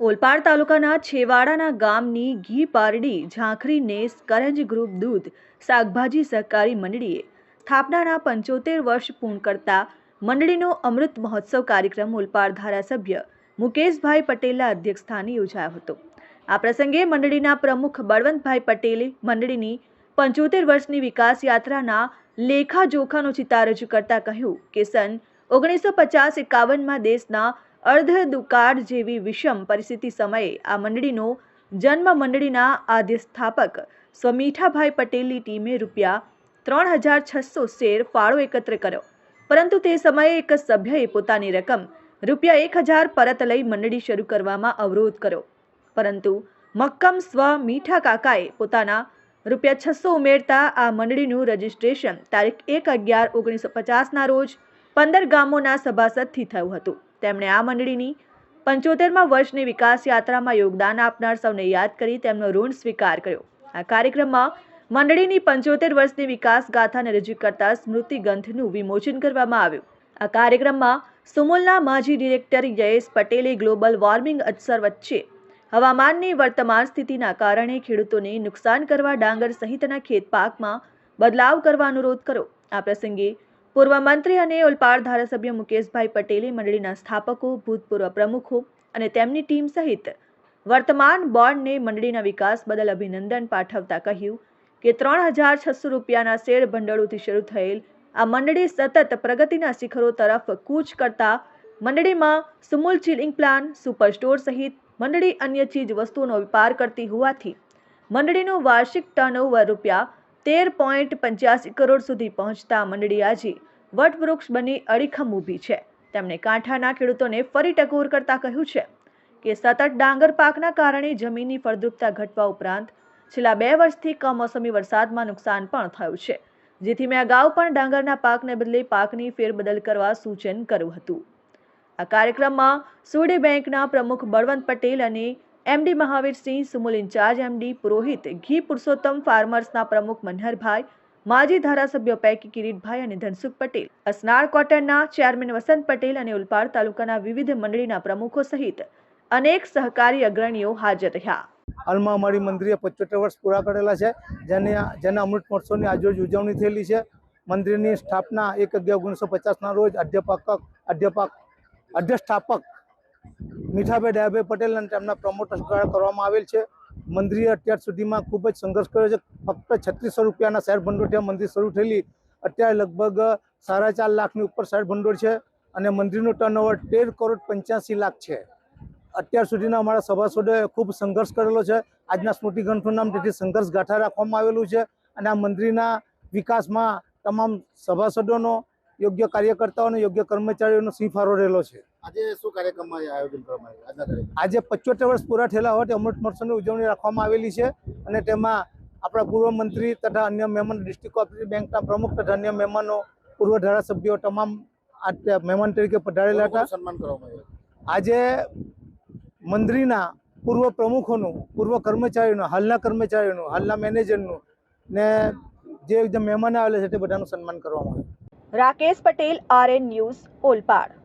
ઓલપાડ તાલુકાના છેવાડાના ગામની ઘી પારડી, ઝાંખરી, નેસ, કરંજ ગ્રુપ દૂધ શાકભાજી સહકારી મંડળીએ સ્થાપનાના પંચોતેર વર્ષ પૂર્ણ કરતા મંડળીનો અમૃત મહોત્સવ કાર્યક્રમ ઓલપાડ ધારાસભ્ય મુકેશભાઈ પટેલના અધ્યક્ષસ્થાને યોજાયો હતો. આ પ્રસંગે મંડળીના પ્રમુખ બળવંતભાઈ પટેલે મંડળીની પંચોતેર વર્ષની વિકાસ યાત્રાના લેખાજોખાનો ચિતાર રજૂ કરતા કહ્યું કે સન ઓગણીસો પચાસ એકાવનમાં દેશના અર્ધ દુકાળ જેવી વિષમ પરિસ્થિતિ સમયે આ મંડળીનો જન્મ મંડળીના આદ્ય સ્વમીઠાભાઈ પટેલની ટીમે રૂપિયા ત્રણ હજાર છસો શેર ફાળો એકત્ર કર્યો. પરંતુ તે સમયે એક સભ્યએ પોતાની રકમ રૂપિયા એક હજાર પરત લઈ મંડળી શરૂ કરવામાં અવરોધ કર્યો. પરંતુ મક્કમ સ્વ મીઠા કાકાએ પોતાના રૂપિયા છસો ઉમેરતા આ મંડળીનું રજિસ્ટ્રેશન તારીખ એક અગિયાર ઓગણીસો પચાસના રોજ પંદર ગામોના સભાસદથી થયું હતું. તેમણે આ મંડળીની પંચોતેરમાં વર્ષની વિકાસ યાત્રામાં યોગદાન આપનાર સૌને યાદ કરી તેમનો ઋણ સ્વીકાર કર્યો. આ કાર્યક્રમમાં મંડળીની પંચોતેર વર્ષની વિકાસ ગાથાને રજૂ કરતા સ્મૃતિ ગ્રંથનું વિમોચન કરવામાં આવ્યું. આ કાર્યક્રમમાં સુમુલના માજી ડિરેક્ટર જયેશ પટેલે ગ્લોબલ વોર્મિંગ અસર વચ્ચે હવામાનની વર્તમાન સ્થિતિના કારણે ખેડૂતોને નુકસાન કરવા ડાંગર સહિતના ખેત પાકમાં બદલાવ કરવા અનુરોધ કર્યો. આ પ્રસંગે પૂર્વ મંત્રી અને ઓલપાડ ધારાસભ્ય મુકેશભાઈ પટેલે મંડળીના સ્થાપકો, ભૂતપૂર્વ પ્રમુખો અને તેમની ટીમ સહિત વર્તમાન બોર્ડને મંડળીના વિકાસ બદલ અભિનંદન પાઠવતા કહ્યું કે ત્રણ હજાર છસો રૂપિયાના શેર ભંડોળોથી શરૂ થયેલ આ મંડળી સતત પ્રગતિના શિખરો તરફ કૂચ કરતા મંડળીમાં Sumul chilling plan, super store સહિત મંડળી અન્ય ચીજ વસ્તુઓનો વેપાર કરતી હોવાથી મંડળીનું વાર્ષિક ટર્નઓવર રૂપિયા તેર પોઈન્ટ પંચ્યાસી કરોડ સુધી પહોંચતા મંડળી આજે વટવૃક્ષ બની અડીખમ ઊભી છે. તેમણે કાંઠાના ખેડૂતોને ફરી ટકોર કરતા કહ્યું છે કે સતત ડાંગર પાકના કારણે જમીનની ફળદ્રુપતા ઘટવા ઉપરાંત છેલ્લા બે વર્ષથી કમોસમી વરસાદમાં નુકસાન પણ થયું છે. જેથી મેં અગાઉ પણ ડાંગરના પાકને બદલે પાકની ફેરબદલ કરવા સૂચન કર્યું હતું. આ કાર્યક્રમમાં સુડી બેંકના પ્રમુખ બળવંત પટેલ અને MD Mahavirsinh, Sumul incharge MD, Purohit, ઘી પુરુષોત્તમ ફાર્મર્સના પ્રમુખ મનહરભાઈ, માજી ધારાસભ્યો પૈકી કિરીટભાઈ અને ધનસુખ પટેલ, અસનાળ કોટનના ચેરમેન વસંત પટેલ અને ઉલપાડ તાલુકાના વિવિધ મંડળીના પ્રમુખો સહિત અનેક સહકારી અગ્રણીઓ હાજર રહ્યા. હાલમાં અમારી મંદિરે પચોતેર વર્ષ પૂરા કરેલા છે, જેને જેના અમૃત મહોત્સવની આજરોજ ઉજવણી થયેલી છે. મંદિરની સ્થાપના એક અગિયાર ઓગણીસો પચાસના રોજ અધ્યાપક અધ્યાપક અધ્યસ્થાપક મીઠાભાઈ ડાયાભાઈ પટેલ અને તેમના પ્રમોટર્સ દ્વારા કરવામાં આવેલ છે. મંદિરે અત્યાર સુધીમાં ખૂબ જ સંઘર્ષ કર્યો છે. ફક્ત છત્રીસો રૂપિયાના શહેર ભંડોળ મંદિર શરૂ થયેલી. અત્યારે લગભગ સાડા ચાર લાખની ઉપર શહેર ભંડોળ છે અને મંદિરનું ટર્નઓવર તેર કરોડ પંચ્યાસી લાખ છે. અત્યાર સુધીના અમારા સભાસદોએ ખૂબ સંઘર્ષ કરેલો છે. આજના સ્મૃતિ ગ્રંથનું નામ તેથી સંઘર્ષ ગાથા રાખવામાં આવેલું છે અને આ મંદિરના વિકાસમાં તમામ સભાસદોનો, યોગ્ય કાર્યકર્તાઓનો, યોગ્ય કર્મચારીઓનો સિંહ ફાળો રહેલો છે. આજે શું કાર્યક્રમમાં આયોજન કરવામાં આવ્યું? આજે પચોતેર વર્ષ પૂરા થયેલા હોવાથી અમૃત મહોત્સવની ઉજવણી રાખવામાં આવેલી છે અને તેમાં આપણા પૂર્વ મંત્રી તથા અન્ય મહેમાન ડિસ્ટ્રિક્ટ કોઓપરેટિવ બેંકના પ્રમુખ તથા અન્ય મહેમાનો પૂર્વ ધારાસભ્યો તમામ આ મહેમાન તરીકે પધારેલા હતા. સન્માન કરવામાં આવ્યું. આજે મંત્રીના પૂર્વ પ્રમુખોનું પૂર્વ કર્મચારીઓનું હાલના કર્મચારીઓનું હાલના મેનેજરનું ને જે જે મહેમાન આવેલા છે તે બધાનું સન્માન કરવામાં આવ્યું. Rakesh Patel RN news Olpad.